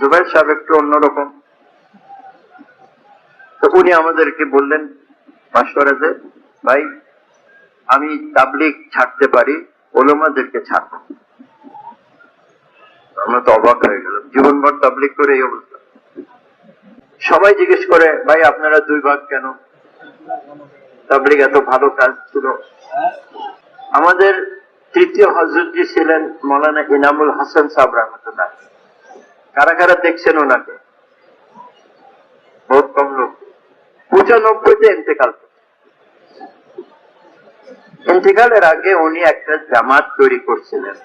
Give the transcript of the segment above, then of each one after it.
জুবাইর সাহেব একটু অন্যরকম। তো উনি আমাদেরকে বললেন মাস্টারাতে ভাই, আমি তাবলিগ ছাড়তে পারি, ওলমাদেরকে ছাড়বো। আমরা তো অবাক হয়ে গেলাম, জীবনভর তাবলিগ করে এই অবস্থা। সবাই জিজ্ঞেস করে, ভাই, আপনারা দুই ভাগ কেন? তাবলিগ এত ভালো কাজ ছিল। আমাদের তৃতীয় হজরতজি ছিলেন মৌলানা ইনামুল হাসান সাহেব রহমতুল্লাহ। কারা কারা দেখছেন ওনাকে? বহুত কম লোক। পঁচানব্বইতে ইন্তেকাল। ইন্তেকালের আগে উনি একটা জামাত তৈরি করছিলেন।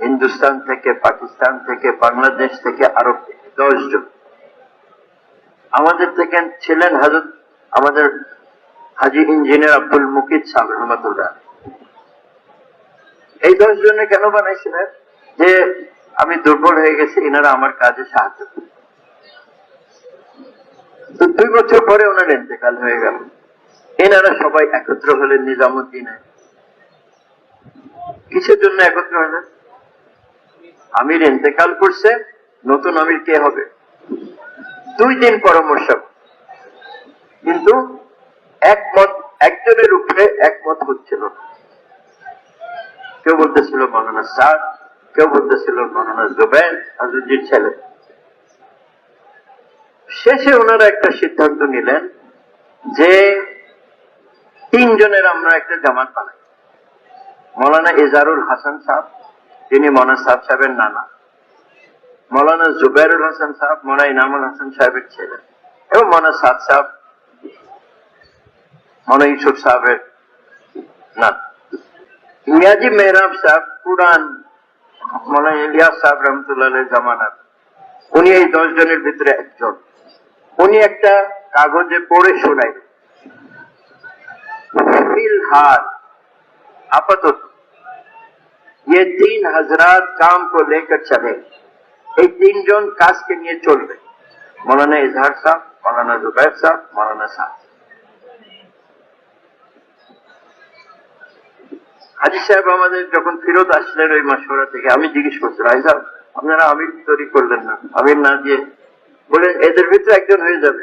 হিন্দুস্তান থেকে, পাকিস্তান থেকে, বাংলাদেশ থেকে আরও দশ জন আমাদের থেকে ছিলেন হাজর আমাদের হাজি ইঞ্জিনিয়ার আব্দুল মুকিদ সাহেব, রহমতুল্লাহ। এই দশ জনে কেন বানাইছিলেন? যে আমি দুর্বল হয়ে গেছি, এনারা আমার কাজে সাহায্য। তো দুই বছর পরে ওনার ইন্তেকাল হয়ে গেল। এনারা সবাই একত্র হলেন নিজামুদ্দিনে। কিসের জন্য একত্র হলেন? আমির ইন্তেকাল করছে, নতুন আমির কে হবে? দুই দিন পরামর্শ। কিন্তু একমত, একজনের উপরে একমত হচ্ছিল না। কেউ বলতেছিল, মৌলানা সাদ কেউ বলতেছিল মৌলানা জুবের হাজুজির ছেলে। শেষে ওনারা একটা সিদ্ধান্ত নিলেন যে তিনজনের আমরা একটা জামাত বানাই। মৌলানা ইজারুল হাসান সাহেব তিনি মৌলানা সাহেব সাহেবের নানা, মৌলানা জুবাইরুল হাসান সাহেব, মৌলানা ইনামুল হাসান সাহেবের ছেলে এবং মৌলানা সাদ সাহেব, মৌলানা ইউসুফ সাহেবের না মিয়াজি মেহরাব সাহেব পুরান মৌলানা ইলিয়াস সাহেব রহমতুল্লাহ জামানার উনি এই দশ জনের ভিতরে একজন উনি একটা কাগজে পড়ে শোনাই फिलहाल आपातत ये तीन हजरात काम को लेकर चले এই তিনজন কাজকে নিয়ে চলবে মৌলানা ইজহার সাহ মৌলানা জুবাইর সাহ মৌলানা সাহ হাজি সাহেব আমাদের যখন ফেরত আসলেন ওই মাসোরা থেকে, আমি জিজ্ঞেস করছিলাম হাজি সাহেব আপনারা আমির তৈরি করলেন না? আমির না দিয়ে বলে, এদের ভিতরে একজন হয়ে যাবে।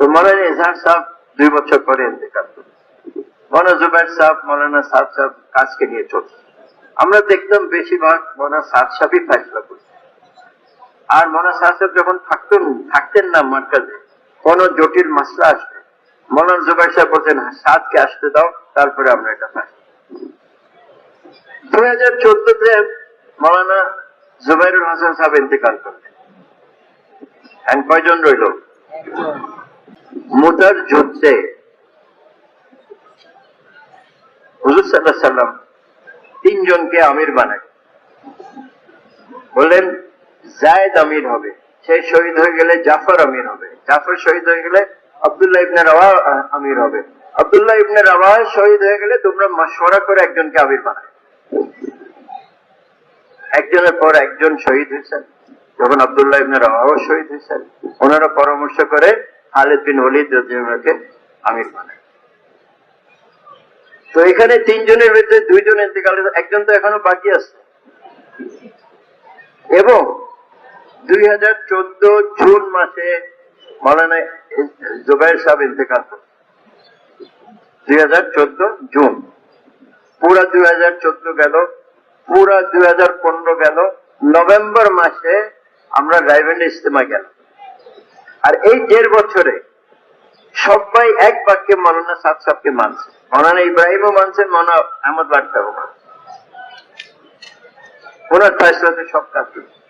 তো মৌলানা সাহেব দুই বছর পরে ইন্তেকাল মৌলানা জুবাইর সাহেব, মৌলানা সাদ সাহেব কাজকে নিয়ে চলছে আমরা দেখতাম বেশিরভাগ মৌলানা সাদ সাহেবই ফেসলা করছে আর মৌলানা সাহেব যখন থাকতেন থাকতেন না মার্কাজে, কোন জটিল মাসলা আসবে মৌলানা জুবাইর সাহেব বলছেন "হ্যাঁ, সাদকে আসতে দাও তারপরে আমরা এটা ফাঁসি দুই হাজার চোদ্দতে মৌলানা জুবাইরুল হাসান সাহেব ইন্তেকাল করলেন। কয়জন রইল? মুতার যুদ্ধে হুজুর সাল্লাহ সাল্লাম তিনজনকে আমির বানায়। বললেন জায়দ আমির হবে সে শহীদ হয়ে গেলে জাফর আমির হবে। জাফর শহীদ হয়ে গেলে আব্দুল্লাহ ইবনে রাওয়া আমির হবে। আব্দুল্লাহ ইবনে রাওয়া শহীদ হয়ে গেলে তোমরা মশওয়ারা করে একজনকে আমির বানায় একজনের পর একজন শহীদ হয়েছেন যখন আব্দুল্লাহ ইবনে রাওয়াও শহীদ হয়েছেন ওনারা পরামর্শ করে খালেদ বিন ওলিদ রাদিয়াল্লাহুকে আমির বানায়। তো এখানে তিনজনের ভিতরে দুইজন ইন্তেকাল একজন তো এখনও বাকি আছে। এবং দুই হাজার চোদ্দ জুন মাসে মৌলানা জুবাইর সাহেব ইন্তেকাল করেন দুই হাজার চোদ্দ জুন। পুরা দুই হাজার চোদ্দ গেল, পুরা দুই হাজার পনেরো গেল, নভেম্বর মাসে আমরা রাইভেন্ড ইস্তেমা গেল আর এই দেড় বছরে সবাই এক বাক্যে মৌলানা সাদ সাহকে মানছে। মৌলানা ইব্রাহিমও মানছেন মৌলানা আহমদ বাদ সাহেবও মানছেন ওনার ফয়সলাতে সব কাজ হচ্ছে।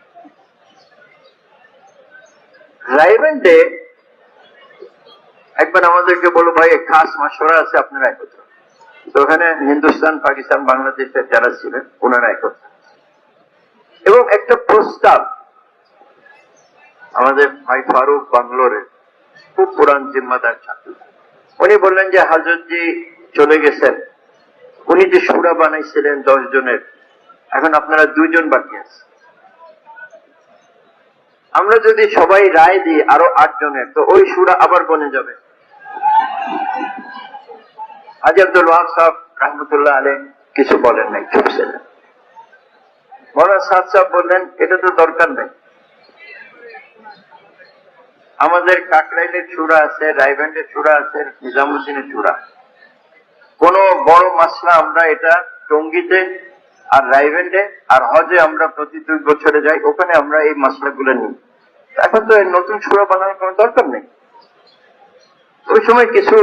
একবার আমাদেরকে বলো ভাই খাস মাসরা আছে, আপনারা একত্র। তো ওখানে হিন্দুস্তান, পাকিস্তান, বাংলাদেশের যারা ছিলেন, ওনারা একত্র। এবং একটা প্রস্তাব আমাদের ভাই ফারুক বাংলোরের, খুব পুরান জিম্মাদার ছাত্র। উনি বললেন যে হাজরতজি চলে গেছেন। উনি যে সুরা বানাইছিলেন দশ জনের, এখন আপনারা দুইজন বাকি আছে আমরা যদি সবাই রায় দিই আরও আট জনের, তো ওই সুরা আবার বনে যাবে। রহমতুল্লাহ আলী কিছু বলেন নাই চুপ ছিলেন বললেন, এটা তো দরকার নেই। আমাদের কাকরাইলের চূড়া আছে রায়গঞ্জের চূড়া আছে, নিজামুদ্দিনের চূড়া কোন বড় মাসলা আমরা এটা টঙ্গিতে আর রাইভেন্ডে আর হজে আমরা প্রতি দুই বছরে যাই, ওখানে আমরা এই মশলাগুলো নিই। এখন তো নতুন সুরা বানানোর কোনো দরকার নেই। ওই সময় কিছু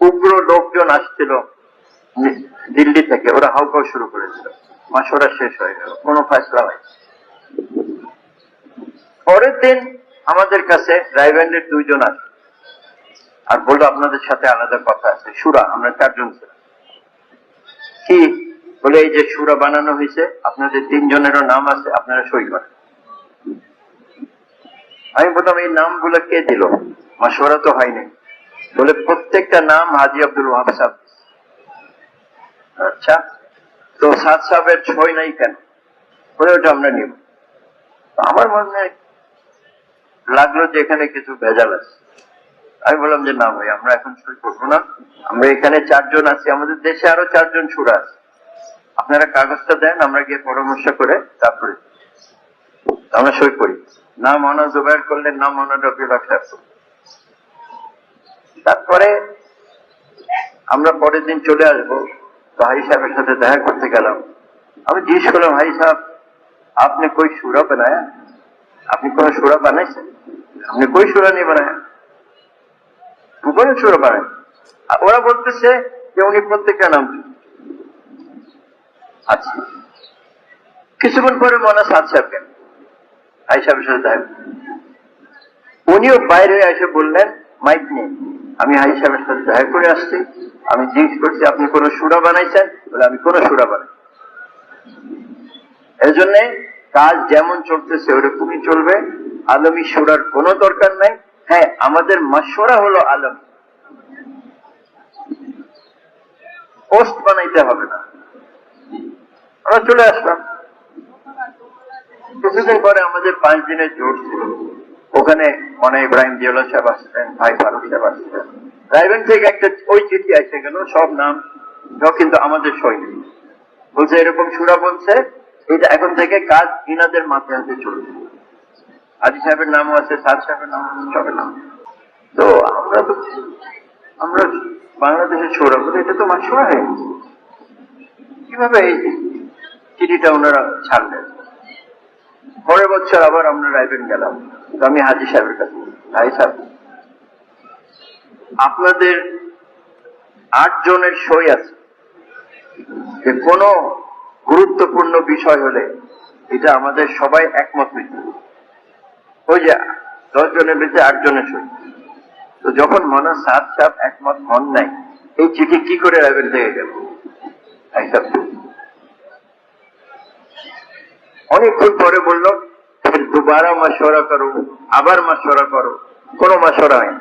উগ্র লোকজন আসছিল দিল্লি থেকে, ওরা হাউকাও শুরু করেছিল। মাসোরা শেষ হয়ে গেল, কোনো ফয়সলা হয় পরের দিন আমাদের কাছে রাইভেন্ডের দুইজন আসে। আর বলল, আপনাদের সাথে আলাদা কথা আছে, সুরা, আমরা চারজন ছিলাম। কি? বলে এই যে সুরা বানানো হয়েছে, আপনাদের তিনজনেরও নাম আছে, আপনারা সই করেন। আমি বললাম এই নামগুলো কে দিল? মাসোরা তো হয়নি। বলে প্রত্যেকটা নাম হাজি আব্দুল ওয়াহাব সাহেব। আচ্ছা তো সাদ সাহেবের ছয় নাই কেন? বলে ওটা আমরা নিব। আমার মনে লাগল যে এখানে কিছু ভেজাল আছে। আমি বললাম যে, না ভাই, আমরা এখন সই করব না। আমরা এখানে চারজন আছি। আমাদের দেশে আরও চারজন সুরা আছে। আপনারা কাগজটা দেন, আমরা গিয়ে পরামর্শ করে তারপরে আমরা সই করি। না মনা জোগাড় করলেন না মনা করলেন। তারপরে আমরা পরের দিন চলে আসব। তো হাই সাহেবের সাথে দেখা করতে গেলাম। আমি জিজ্ঞেস করলাম হাই সাহেব, আপনি কই সুরা বানায়া? আপনি কোন সুরা বানাইছেন? আপনি কই সুরা নিয়ে বানায়া? কোন সুরা বানায় ওরা বলতেছে যে উনি প্রত্যেকটা নাম আচ্ছা। কিছুক্ষণ পরে মনে সাদ সাহেব। উনিও বাইরে এসে বললেন, মাইক নেই আমি হাই সাহেবের সাথে দেখা করে আসছি। আমি জিজ্ঞেস করছি, আপনি কোন সুরা বানাইছেন? বলে, আমি কোন সুরা বানাই এই জন্য কাজ যেমন চলতেছে, ওরকমই চলবে। আলমী সুরার কোনো দরকার নাই। হ্যাঁ আমাদের মাসোরা হলো আলম। পোস্ট বানাইতে হবে না। আমরা চলে আসলাম। কিছুদিন পরে আমাদের পাঁচ দিনের জোর ছিল। ওখানে মনে ইব্রাহিম জিওলা সাহেব আসছিলেন ভাই ফারুক সাহেব আসছিলেন রাইভেন থেকে একটা ওই চিঠি এসে গেল, সব নাম কিন্তু আমাদের সই বলছে, এরকম সুরা বলছে, এটা এখন থেকে কাজ ইনাদের মাথায় হাতে চলবে। আজি সাহেবের নামও আছে, সাদ সাহেবের নাম সবের নাম। তো আমরা তো আমরা বাংলাদেশের সৌরা বলে এটা তো মাসুরা হয়ে গেছে। কীভাবে এই চিঠিটা ওনারা ছাড়লেন? পরের বছর আবার আমরা রাইবেন গেলাম। তো আমি হাজি সাহেবের কাছে হাই সাহেব আপনাদের আট জনের সই আছে। যে কোনো গুরুত্বপূর্ণ বিষয় হলে এটা আমাদের সবাই একমত হইতে। ওই যে সই। তো যখন মনে সাত সাপ একমত নাই, এই চিঠি কি করে থেকে গেল? অনেকক্ষণ পরে বলল, ফির মশওয়ারা করো, আবার মশওয়ারা করো, কোনো মাসরা হয়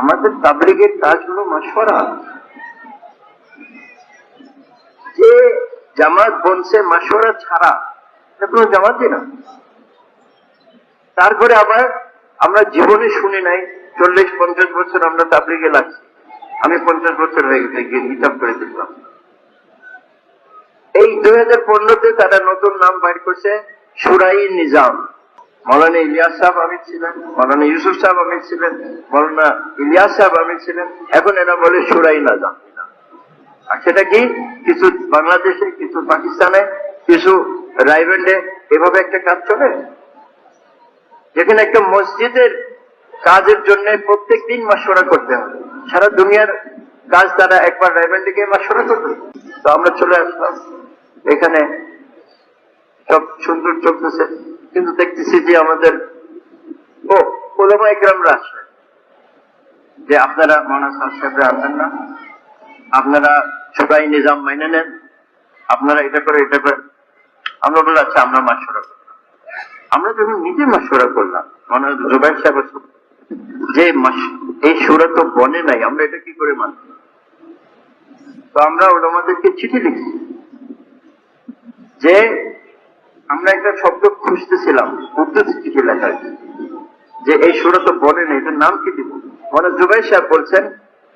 আমাদের তাবলিগের কাজ হলো মশওয়ারা যে জামাত বনছে মশওয়ারা ছাড়া। কোনো জামাতই না। তারপরে আবার আমরা জীবনে শুনি নাই, চল্লিশ, পঞ্চাশ বছর আমরা তাবলিগে লাগছি। আমি পঞ্চাশ বছর হয়ে গেছে, গিয়ে হিসাব করে দেখলাম। এই দুই হাজার পনেরোতে তারা নতুন নাম বাইর করছে, সুরাই নিজাম। মৌলানা ইলিয়াস সাহেব আমির ছিলেন, মৌলানা ইউসুফ সাহেব আমির ছিলেন, মৌলানা ইলিয়াস সাহেব আমির ছিলেন। এখন এরা বলে সুরাই নাজাম। আর সেটা কি? কিছু বাংলাদেশে, কিছু পাকিস্তানে, কিছু রাইভেন্ডে এভাবে একটা কাজ চলে? যেখানে একটা মসজিদের কাজের জন্য প্রত্যেক দিন মাসোরা করতে হবে সারা দুনিয়ার কাজ তারা একবার রাইভেন্ডে গিয়ে করবে। তো আমরা চলে আসলাম। এখানে সব সুন্দর চলতেছে। কিন্তু দেখতেছি যে আমাদের, ও, ওলামা একরামরা আসবে যে আপনারা মৌলানা সাহেবরা আনবেন না। আপনারা সবাই নিজাম মাইনে নেন। আপনারা এটা করে এটা করে। আমরা বললাম আচ্ছা আমরা মাসোরা করলাম আমরা যখন নিজে মাসোরা করলাম, মনে জুবাইর সাহেব যে এই সুরা তো বনে নাই, আমরা এটা কি করে মানব তো আমরা ওলামাদেরকে চিঠি লিখছি যে আমরা একটা শব্দ খুঁজতেছিলাম উর্দুতে চিঠি লেখা যে এই সুরা তো বলে নেই, এটার নাম কি দিব? মানে জুবাই সাহেব বলছেন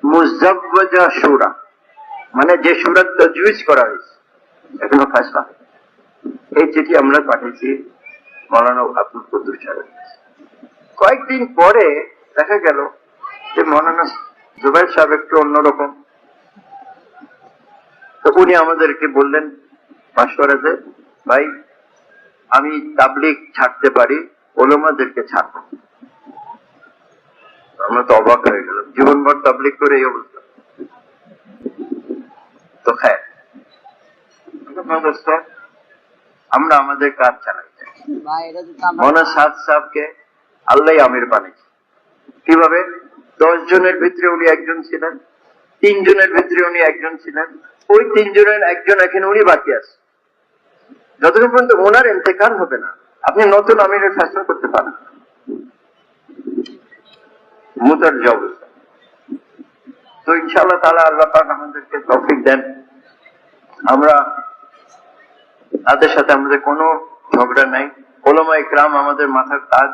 মুজাব্বাজা সুরা। মানে যে সুরা তজুইজ করা হয়েছে। এখনও ফেসলা। এই চিঠি আমরা পাঠিয়েছি। মৌলানা আব্দুল কুদ্দুস সাহেব। কয়েকদিন পরে দেখা গেল যে মৌলানা জুবাইর সাহেব একটু অন্যরকম। তো উনি আমাদেরকে বললেন মাস্টারাতে ভাই, আমি তাবলিক ছাড়তে পারি, ওলমাদেরকে ছাড়বো। আমরা তো অবাক হয়ে গেলাম, জীবনভর তাবলিক করে এই অবস্থা। তো হ্যাঁ আমরা আমাদের কাজ চালাই। সাহেবকে আল্লাহ আমির বানিয়েছে। কীভাবে? দশ জনের ভিতরে উনি একজন ছিলেন, তিন জনের ভিতরে উনি একজন ছিলেন, ওই তিনজনের একজন উনি বাকি আছে। যতক্ষণ পর্যন্ত ওনার ইন্তেকাল হবে না, আপনি নতুন আমিরের ফেসলা করতে পারেন। মুতার অবস্থা। তো ইনশাআল্লাহ তালা আল্লাহ পাক আমাদেরকে তৌফিক দেন। আমরা তাদের সাথে আমাদের কোনো ঝগড়া নাই। ওলামা ইকরাম আমাদের মাথার তাজ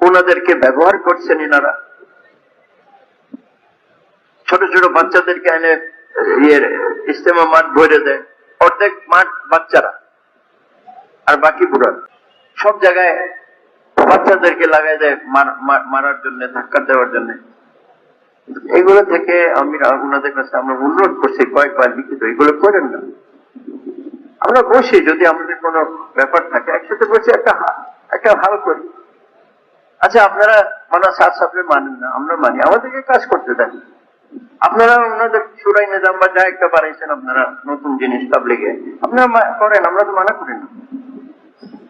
ওনাদেরকে ব্যবহার করছেন এনারা ছোট ছোট বাচ্চাদেরকে এনে ইয়ের ইস্তেমা মাঠ ভরে দেয়। অর্ধেক মাঠ বাচ্চারা আর বাকি বুড়ার সব জায়গায় বাচ্চাদেরকে লাগাই দেয় মার- মার- মারার জন্য, ধাক্কা দেওয়ার জন্য। এগুলো থেকে আমি, ওনাদের কাছে আমরা অনুরোধ করছি, কয়েকবার লিখিত, এগুলো করেন না। আমরা বসি যদি আমাদের কোনো ব্যাপার থাকে, একসাথে বসে একটা একটা হাল করি। আচ্ছা আপনারা মানে সাত সাপড়ে মানেন না, আমরা মানি। আমাদেরকে কাজ করতে দেন। আপনারা ওনাদের সুরাই নিজাম বা যা একটা বানাইছেন আপনারা, নতুন জিনিস তাবলিগে আপনারা করেন, আমরা তো মানা করি না।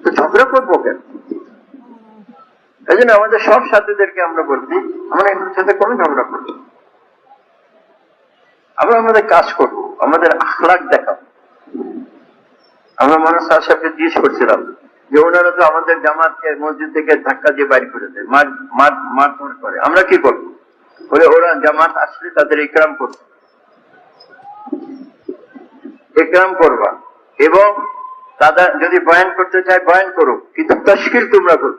তো ঝগড়া করব কেন? এই জন্য আমাদের সব সাথীদেরকে আমরা বলছি, আমরা এগুলোর সাথে কোনো ঝগড়া করব আমরা আমাদের কাজ করব, আমাদের আখলাক দেখাবো। আমরা মানুষ তার সাথে জিজ্ঞেস করছিলাম যে ওনারা তো আমাদের জামাতকে মসজিদ থেকে ধাক্কা দিয়ে বাইর করে দেয়, মার মার, মারধর করে। আমরা কি করব? বলে ওরা জামাত আসলে তাদের একরাম করব। একরাম করবা। এবং তাদের যদি বয়ান করতে চায় বয়ান করো, কিন্তু তস্কির তোমরা করো